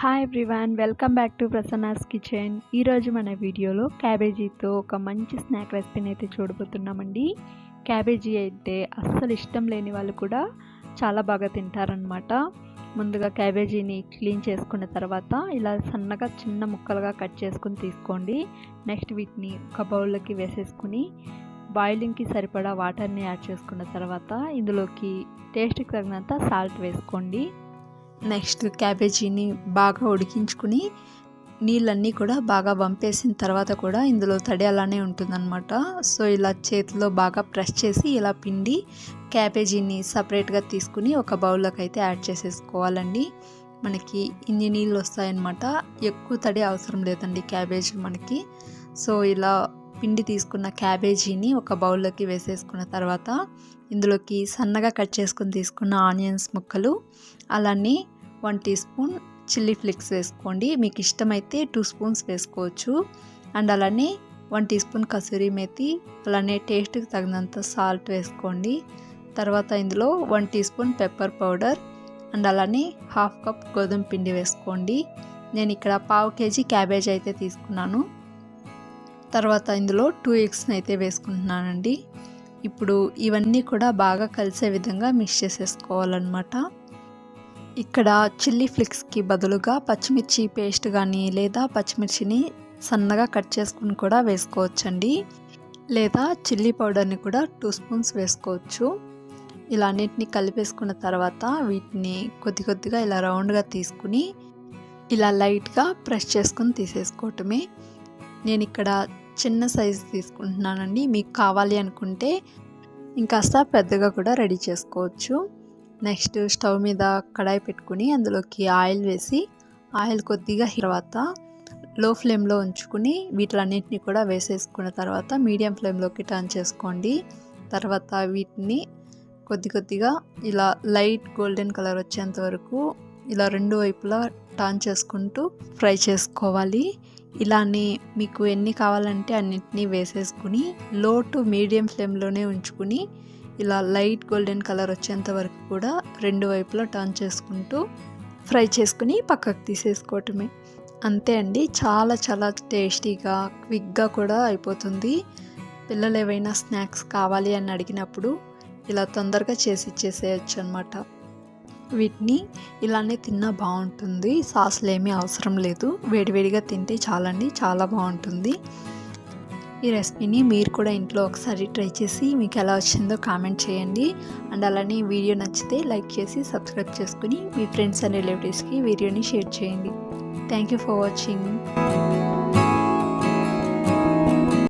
Hi everyone welcome back to Prasanna's kitchen ఈరోజు మన వీడియోలో క్యాబేజీతో ఒక మంచి స్నాక్ రెసిపీని అయితే చూడబోతున్నామండి. క్యాబేజీ అయితే అస్సలు ఇష్టం లేని వాళ్ళు కూడా చాలా బాగా తింటారనమాట ముందుగా క్యాబేజీని క్లీన్ చేసుకున్న తర్వాత ఇలా సన్నగా చిన్న ముక్కలుగా కట్ చేసుకుని తీసుకోండి. నెక్స్ట్ వీటిని ఒక బౌల్లోకి వేసేసుకుని బాయిలింగ్కి సరిపడా వాటర్ని యాడ్ చేసుకున్న తర్వాత ఇందులోకి టేస్ట్కి తగినంత సాల్ట్ వేసుకోండి. నెక్స్ట్ క్యాబేజీని బాగా ఉడికించుకుని నీళ్ళన్నీ కూడా బాగా వంపేసిన తర్వాత కూడా ఇందులో తడి అలానే ఉంటుందన్నమాట. సో ఇలా చేతిలో బాగా ప్రెస్ చేసి ఇలా పిండి క్యాబేజీని సపరేట్గా తీసుకుని ఒక బౌల్లోకి అయితే యాడ్ చేసేసుకోవాలండి. మనకి ఇన్ని నీళ్ళు వస్తాయన్నమాట. ఎక్కువ తడి అవసరం లేదండి క్యాబేజీ మనకి. సో ఇలా పిండి తీసుకున్న క్యాబేజీని ఒక బౌల్లోకి వేసేసుకున్న తర్వాత ఇందులోకి సన్నగా కట్ చేసుకుని తీసుకున్న ఆనియన్స్ ముక్కలు అలానే one teaspoon chilli flakes వేసుకోండి. మీకు ఇష్టమైతే టూ స్పూన్స్ వేసుకోవచ్చు. అండ్ అలానే one teaspoon kasuri methi అలానే టేస్ట్కి తగినంత సాల్ట్ వేసుకోండి. తర్వాత ఇందులో one teaspoon pepper powder and అలానే హాఫ్ కప్ గోధుమ పిండి వేసుకోండి. నేను ఇక్కడ పావు కేజీ క్యాబేజ్ అయితే తీసుకున్నాను. తర్వాత ఇందులో టూ ఎగ్స్ని అయితే వేసుకుంటున్నానండి. ఇప్పుడు ఇవన్నీ కూడా బాగా కలిసే విధంగా మిక్స్ చేసేసుకోవాలన్నమాట. ఇక్కడ చిల్లీ ఫ్లిక్స్కి బదులుగా పచ్చిమిర్చి పేస్ట్ కానీ లేదా పచ్చిమిర్చిని సన్నగా కట్ చేసుకుని కూడా వేసుకోవచ్చండి. లేదా చిల్లీ పౌడర్ని కూడా టూ స్పూన్స్ వేసుకోవచ్చు. ఇలా అన్నిటిని కలిపేసుకున్న తర్వాత వీటిని కొద్ది కొద్దిగా ఇలా రౌండ్గా తీసుకుని ఇలా లైట్గా ప్రెస్ చేసుకుని తీసేసుకోవటమే. నేను ఇక్కడ చిన్న సైజు తీసుకుంటున్నానండి. మీకు కావాలి అనుకుంటే ఇంకాస్త పెద్దగా కూడా రెడీ చేసుకోవచ్చు. నెక్స్ట్ స్టవ్ మీద కడాయి పెట్టుకుని అందులోకి ఆయిల్ వేసి ఆయిల్ కొద్దిగా తర్వాత లో ఫ్లేమ్లో ఉంచుకుని వీటిలన్నింటినీ కూడా వేసేసుకున్న తర్వాత మీడియం ఫ్లేమ్లోకి టర్న్ చేసుకోండి. తర్వాత వీటిని కొద్ది కొద్దిగా ఇలా లైట్ గోల్డెన్ కలర్ వచ్చేంత వరకు ఇలా రెండు వైపులా టర్న్ చేసుకుంటూ ఫ్రై చేసుకోవాలి. ఇలానే మీకు ఎన్ని కావాలంటే అన్నింటినీ వేసేసుకుని లో టు మీడియం ఫ్లేమ్లోనే ఉంచుకుని ఇలా లైట్ గోల్డెన్ కలర్ వచ్చేంత వరకు కూడా రెండు వైపులా టర్న్ చేసుకుంటూ ఫ్రై చేసుకుని పక్కకు తీసేసుకోవటమే. అంతే అండి. చాలా చాలా టేస్టీగా క్విక్గా కూడా అయిపోతుంది. పిల్లలు ఏవైనా స్నాక్స్ కావాలి అని అడిగినప్పుడు ఇలా తొందరగా చేసి ఇచ్చేసేయచ్చు అనమాట వీటిని ఇలానే తిన్నా బాగుంటుంది. సాసులు ఏమీ అవసరం లేదు. వేడివేడిగా తింటే చాలండి. చాలా బాగుంటుంది. ఈ రెసిపీని మీరు కూడా ఇంట్లో ఒకసారి ట్రై చేసి మీకు ఎలా వచ్చిందో కామెంట్ చేయండి. అండ్ అలానే వీడియో నచ్చితే లైక్ చేసి సబ్స్క్రైబ్ చేసుకుని మీ ఫ్రెండ్స్ అండ్ రిలేటివ్స్కి వీడియోని షేర్ చేయండి. Thank you for watching.